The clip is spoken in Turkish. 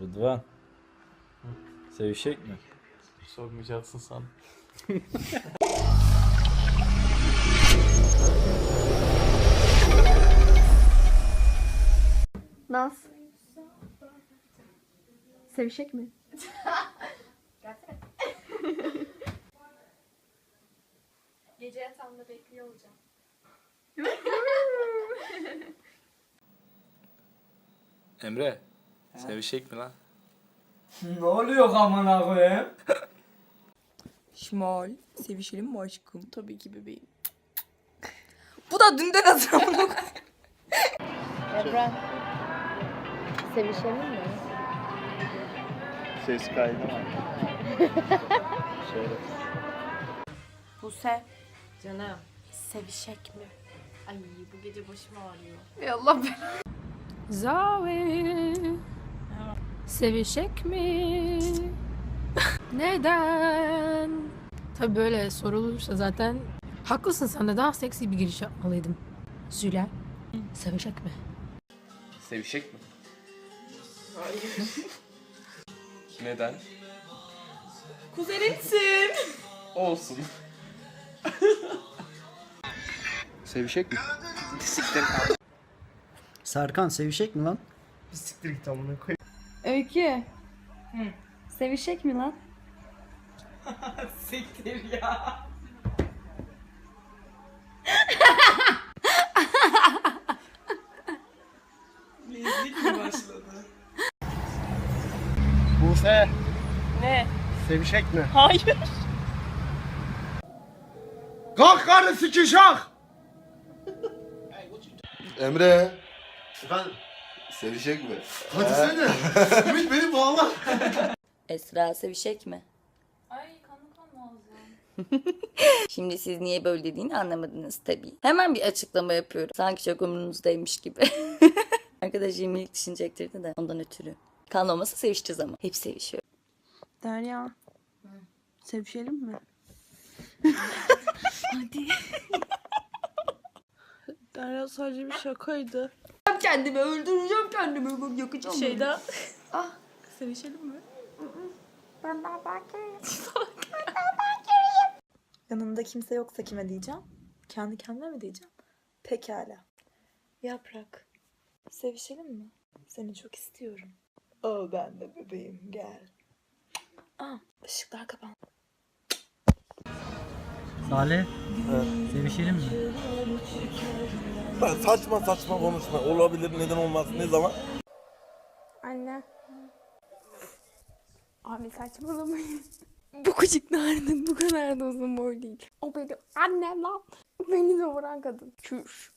Rıdvan. Sevişecek mi? Sormayacaksın sen. Naz. Sevişek mi? Gece yatağımda bekliyor olacağım. Emre. Sevişecek mi lan? Ne oluyor amına koyayım? Şimal, sevişelim mi aşkım? Tabii ki bebeğim. Bu da dünden hazır amına koyayım. Evren. Sevişelim mi? Ses kaydı var. Şöyle. Buse, Canım. sevişek mi? Ay bu gece başım ağrıyor. Ey Allah be. Zavi Sevişek mi? Neden? Tabii böyle sorulursa zaten haklısın sen de daha seksi bir giriş yapmalıydım. Zülal Sevişek mi? Sevişecek mi? Hayır. Neden? Kuzenimsin. Olsun. Sevişecek mi? Serkan sevişek mi lan? Öykü. Sevişek mi lan? Siktir ya. Lezzetli mi başladı? Buse. Ne? Sevişek mi? Hayır. Kalk karı sikişak! Emre, Efendim? Sevişecek mi? Hadi sene. Ümit beni bağla. Esra sevişek mi? Ay kanlı kan lazım. Şimdi siz niye böyle dediğini anlamadınız tabii. Hemen bir açıklama yapıyorum. Sanki çok umurunuzdaymış gibi. Arkadaş 20'lik düşünecektirdi de ondan ötürü. Kan olmasa sevişeceğiz ama. Hep sevişiyor. Derya. Sevişelim mi? Hadi. Derya sadece bir şakaydı. Kendimi öldüreceğim kendimi. Bak yakacağım. Şeyda. ah. Sevişelim mi? Ben daha bakayım. Yanında kimse yoksa kime diyeceğim? Kendi kendime mi diyeceğim? Pekala. Yaprak. Sevişelim mi? Seni çok istiyorum. Aa ben de bebeğim gel. Aa ışıklar kapan. Salih. Sevişelim mi? Lan saçma saçma konuşma. Olabilir neden olmaz ne zaman? Anne. Abi saçmalamayın. Bu küçük nerede bu kadar da uzun boy değil. O benim annem lan. Beni de vuran kadın. Çüş.